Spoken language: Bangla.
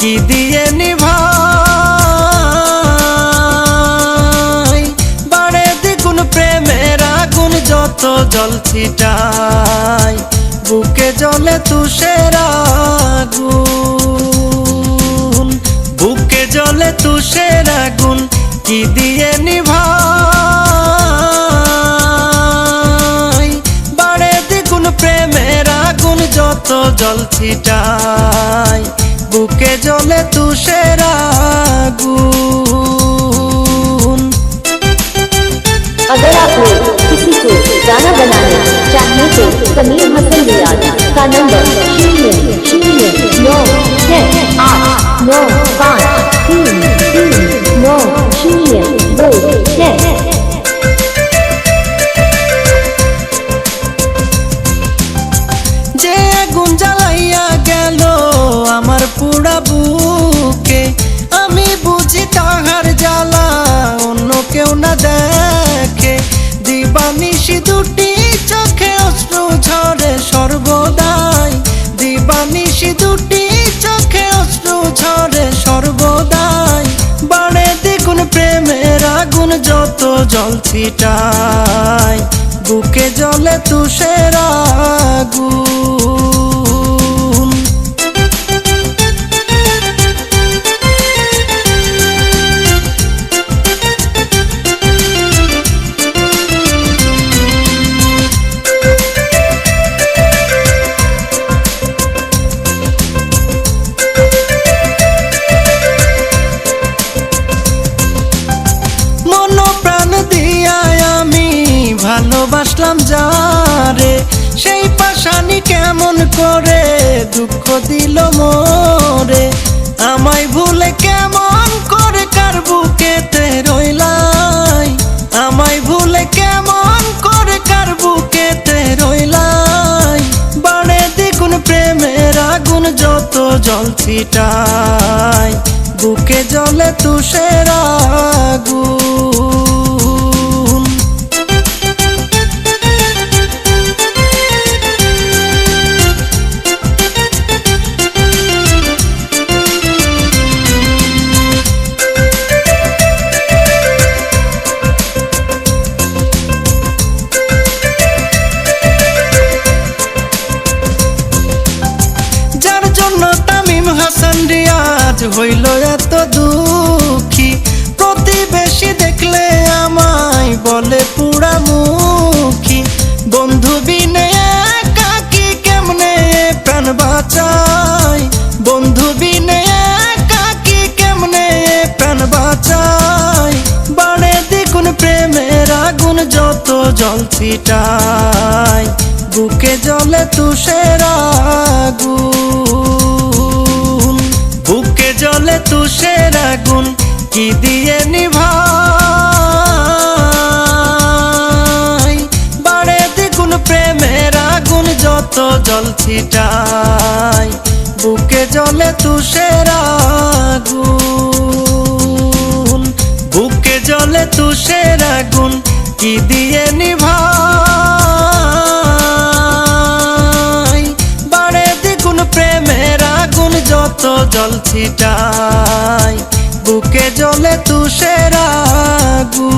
কি দিয়ে নিভাই? বাড়ে দ্বিগুণ প্রেমের আগুন, যত জল ছিটাই, বুকে জলে তুষের আগুন। বুকে জলে তুষের আগুন, কি দিয়ে নিভাই? বাড়ে দ্বিগুণ প্রেমের আগুন, যত জল ছিটাই বুকে জলে তুষের আগুন अगर आप लोग किसी को गाना बनाना चाहते तो समीर हसन रियाज का नंबर शून्य शून्य नौ छः आठ नौ पाँच আগুন জ্বালাইয়া গেল আমার পুরা বুকে। আমি বুঝি তাহার জ্বালা অন্য কেউ না দেখে। দিবানিশি দুটি চোখে অশ্রু ঝরে সর্বদাই। দিবানিশি দুটি চোখে অশ্রু ঝরে সর্বদাই। বাড়ে দ্বিগুণ প্রেমের আগুন যত জল ছিটায়। বুকে জলে তুষের আগুন। ভালোবাসলাম যারে, সেই পাশানি কেমন করে দুঃখ দিল মোরে। আমায় ভুলে কেমন করে কার বুকেতে রইলাই? আমায় ভুলে কেমন করে কার বুকেতে রইলাই? বাড়ে দ্বিগুণ প্রেমের আগুন যত জল ছিটায়, বুকে জলে তুষের আগুন। তামিম হাসান রিয়াজ হইল এত দুঃখী। প্রতিবেশী দেখলে আমায় বলে পুরা মুখী। বন্ধু বিনে একাকি কেমনে প্রাণ বাঁচাই বন্ধু বিনে একাকি কেমনে প্রাণ বাঁচাই বাড়ে দ্বিগুণ প্রেমের আগুন যত জল ছিটাই বুকে জলে তুষের আগুন। কি দিয়ে নিভাই? বাড়ে দ্বিগুণ প্রেমের আগুন, যত জল ছিটাই, বুকে জলে তুষের আগুন। বুকে জলে তুষের আগুন, কি দিয়ে নিভাই? বুকে জ্বলে তুষের গু